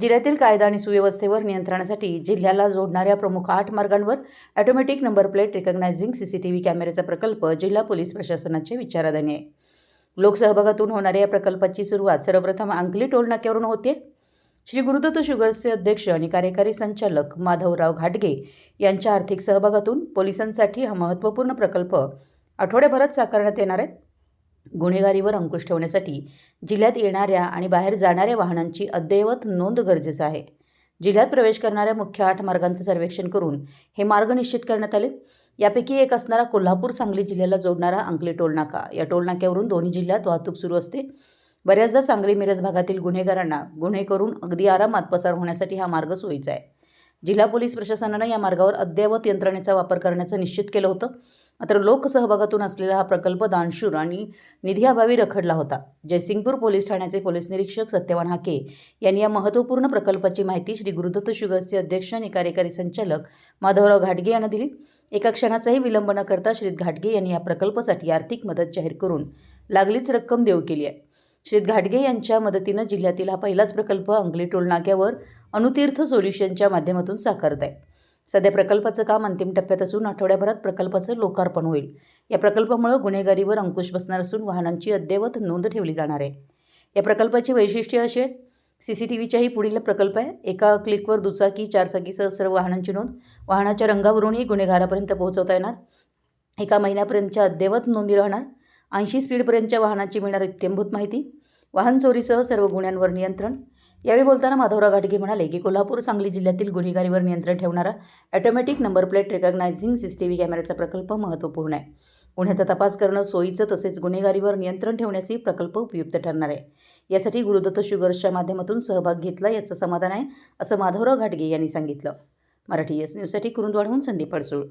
जिल्ह्यातील कायदा आणि सुव्यवस्थेवर नियंत्रणासाठी जिल्ह्याला जोडणाऱ्या प्रमुख आठ मार्गांवर automatic number plate recognizing CCTV कॅमेऱ्याचा प्रकल्प जिल्हा पोलीस प्रशासनाचे विचाराधीन आहे. लोकसहभागातून होणाऱ्या या प्रकल्पाची सुरुवात सर्वप्रथम अंकली टोल नाक्यावरून होते. श्री गुरुदत्त शुगर्सचे अध्यक्ष आणि कार्यकारी संचालक माधवराव घाटगे यांच्या आर्थिक सहभागातून पोलिसांसाठी हा महत्त्वपूर्ण प्रकल्प आठवड्याभरात साकारण्यात येणार आहे. गुन्हेगारीवर अंकुश ठेवण्यासाठी जिल्ह्यात येणाऱ्या आणि बाहेर जाणाऱ्या वाहनांची अद्ययावत नोंद गरजेचं आहे. जिल्ह्यात प्रवेश करणाऱ्या मुख्य आठ मार्गांचं सर्वेक्षण करून हे मार्ग निश्चित करण्यात आले. यापैकी एक असणारा कोल्हापूर सांगली जिल्ह्याला जोडणारा अंकली टोलनाका. या टोलनाक्यावरून दोन्ही जिल्ह्यात वाहतूक सुरू असते. बऱ्याचदा सांगली मिरज भागातील गुन्हेगारांना गुन्हे करून अगदी आरामात पसार होण्यासाठी हा मार्ग सोयीचा आहे. जिल्हा पोलीस प्रशासनानं या मार्गावर अद्ययावत यंत्रणेचा वापर करण्याचं निश्चित केलं होतं. मात्र लोकसहभागातून असलेला हा प्रकल्प दानशूर आणि निधीअभावी रखडला होता. जयसिंगपूर पोलीस ठाण्याचे पोलीस निरीक्षक सत्यवान हाके यांनी या महत्त्वपूर्ण प्रकल्पाची माहिती श्री गुरुदत्त शुगर्सचे अध्यक्ष आणि कार्यकारी संचालक माधवराव घाटगे यांना दिली. एका क्षणाचाही विलंब न करता श्री घाटगे यांनी या प्रकल्पासाठी आर्थिक मदत जाहीर करून लागलीच रक्कम देऊ केली आहे. श्री घाटगे यांच्या मदतीनं जिल्ह्यातील हा पहिलाच प्रकल्प अंगली टोल नाक्यावर अनुतीर्थ सोल्युशनच्या माध्यमातून साकारत आहे. सध्या प्रकल्पाचं काम अंतिम टप्प्यात असून आठवड्याभरात प्रकल्पाचं लोकार्पण होईल. या प्रकल्पामुळं गुन्हेगारीवर अंकुश बसणार असून वाहनांची अद्ययावत नोंद ठेवली जाणार आहे. या प्रकल्पाची वैशिष्ट्य असे सी सी टी व्हीच्याही पुढील प्रकल्प आहे. एका क्लिकवर दुचाकी चारचाकीसह सर्व वाहनांची नोंद वाहनाच्या रंगावरूनही गुन्हेगारापर्यंत पोहोचवता येणार. एका महिन्यापर्यंतच्या अद्ययावत नोंदी राहणार. ऐंशी स्पीडपर्यंतच्या वाहनाची मिळणार इत्यंभूत माहिती. वाहन चोरीसह सर्व गुन्ह्यांवर नियंत्रण. यावेळी बोलताना माधवराव घाटगे म्हणाले की कोल्हापूर सांगली जिल्ह्यातील गुन्हेगारीवर नियंत्रण ठेवणारा automatic number plate recognizing CCTV कॅमेऱ्याचा प्रकल्प महत्त्वपूर्ण आहे. गुन्ह्याचा तपास करणं सोयीचं तसेच गुन्हेगारीवर नियंत्रण ठेवण्यासही प्रकल्प उपयुक्त ठरणार आहे. यासाठी गुरुदत्त शुगर्सच्या माध्यमातून सहभाग घेतला याचं समाधान आहे असं माधवराव घाटगे यांनी सांगितलं. मराठी एस न्यूजसाठी कुरुंदवाडहून संदीप अडसूळ